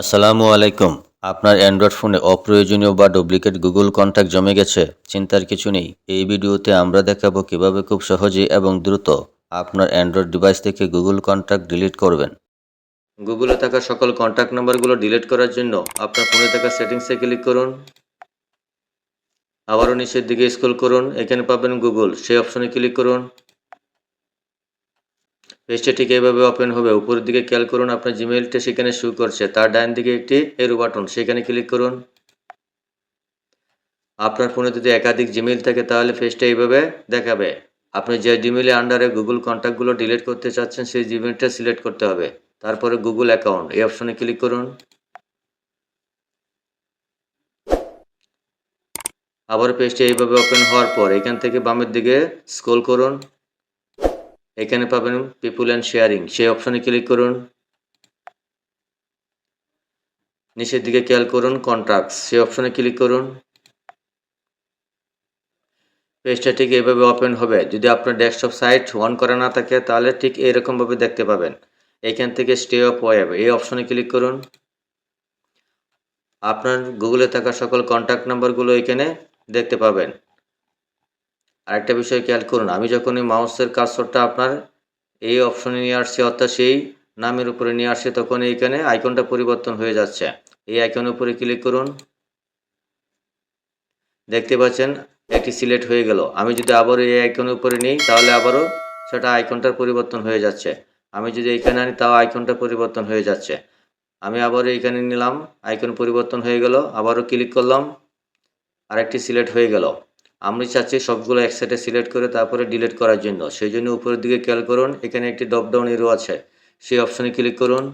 আসসালামু আলাইকুম। আপনার অ্যান্ড্রয়েড ফোনে অপ্রয়োজনীয় বা ডুপ্লিকেট গুগল কন্ট্যাক্ট জমে গেছে, চিন্তার কিছু নেই। এই ভিডিওতে আমরা দেখাবো কীভাবে খুব সহজে এবং দ্রুত আপনার অ্যান্ড্রয়েড ডিভাইস থেকে গুগল কন্ট্যাক্ট ডিলিট করবেন। গুগলে থাকা সকল কন্ট্যাক্ট নাম্বারগুলো ডিলিট করার জন্য আপনার ফোনে থাকা সেটিংসে ক্লিক করুন। আবারও নিচের দিকে স্ক্রল করুন। এখানে পাবেন গুগল সেই অপশনে ক্লিক করুন। পেজটা ঠিক এইভাবে ওপেন হবে। উপরের দিকে খেয়াল করুন, আপনার জিমেইলটা সেখানে শু করছে। তার ডান দিকে একটি এরো বাটন সেখানে ক্লিক করুন। আপনার ফোনে যদি একাধিক জিমেইল থাকে, তাহলে পেজটা এইভাবে দেখাবে। আপনি যে জিমেইলের আন্ডারে গুগল কন্ট্যাক্টগুলো ডিলিট করতে চাচ্ছেন, সেই জিমেইলটা সিলেক্ট করতে হবে। তারপরে গুগল অ্যাকাউন্ট এই অপশনে ক্লিক করুন। আবার পেজটা এইভাবে ওপেন হওয়ার পর, এখান থেকে বামের দিকে স্ক্রল করুন। এখানে পাবেন পিপুল অ্যান্ড শেয়ারিং সেই অপশনে ক্লিক করুন। নিচের দিকে খেয়াল করুন কন্ট্রাক্টস সেই অপশনে ক্লিক করুন। পেজটা ঠিক এইভাবে ওপেন হবে। যদি আপনার ডেস্কটপ সাইট অন করা না থাকে, তাহলে ঠিক এরকমভাবে দেখতে পাবেন। এখান থেকে স্টে অফ ওয়েব এই অপশনে ক্লিক করুন। আপনার গুগলে থাকা সকল কন্ট্যাক্ট নাম্বারগুলো এখানে দেখতে পাবেন। আরেকটা বিষয় খেয়াল করুন, আমি যখন এই মাউসের কার্সরটা আপনার এই অপশনে নিয়ে আসছি, অর্থাৎ সেই নামের উপরে নিয়ে আসছে, তখন এইখানে আইকনটা পরিবর্তন হয়ে যাচ্ছে। এই আইকনের উপরে ক্লিক করুন। দেখতে পাচ্ছেন একটি সিলেক্ট হয়ে গেল। আমি যদি আবারও এই আইকনের উপরে নিই, তাহলে আবারও সেটা আইকনটার পরিবর্তন হয়ে যাচ্ছে। আমি যদি এইখানে আনি, তাও আইকনটা পরিবর্তন হয়ে যাচ্ছে। আমি আবারও এইখানে নিলাম আইকন পরিবর্তন হয়ে গেল, আবারও ক্লিক করলাম, আরেকটি সিলেক্ট হয়ে গেল। আমি চাচ্ছি সবগুলো একসাথে সিলেক্ট করে তারপরে ডিলিট করার জন্য। সেই জন্য উপরের দিকে খেয়াল করুন, এখানে একটি ডপডাউন এরো আছে। সেই অপশনে ক্লিক করুন,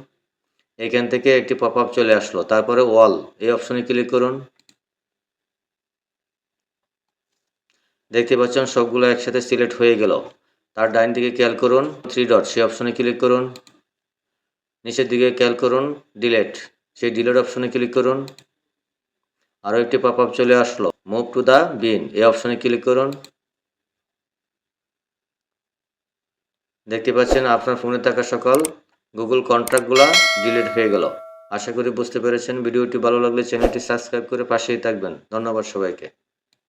এখান থেকে একটি পপ আপ চলে আসলো। তারপরে ওয়াল এই অপশনে ক্লিক করুন। দেখতে পাচ্ছেন সবগুলো একসাথে সিলেক্ট হয়ে গেল। তার ডাইন দিকে খেয়াল করুন থ্রি ডট সেই অপশনে ক্লিক করুন। নিচের দিকে খেয়াল করুন ডিলেট সেই ডিলেট অপশনে ক্লিক করুন। আরও একটি পপ আপ চলে আসলো। মুভ টু দ্য বিন এই অপশনে ক্লিক করুন। দেখতে পাচ্ছেন আপনার ফোনে থাকা সকল গুগল কন্ট্রাক্টগুলো ডিলিট হয়ে গেল। আশা করি বুঝতে পেরেছেন। ভিডিওটি ভালো লাগলে চ্যানেলটি সাবস্ক্রাইব করে পাশেই থাকবেন। ধন্যবাদ সবাইকে।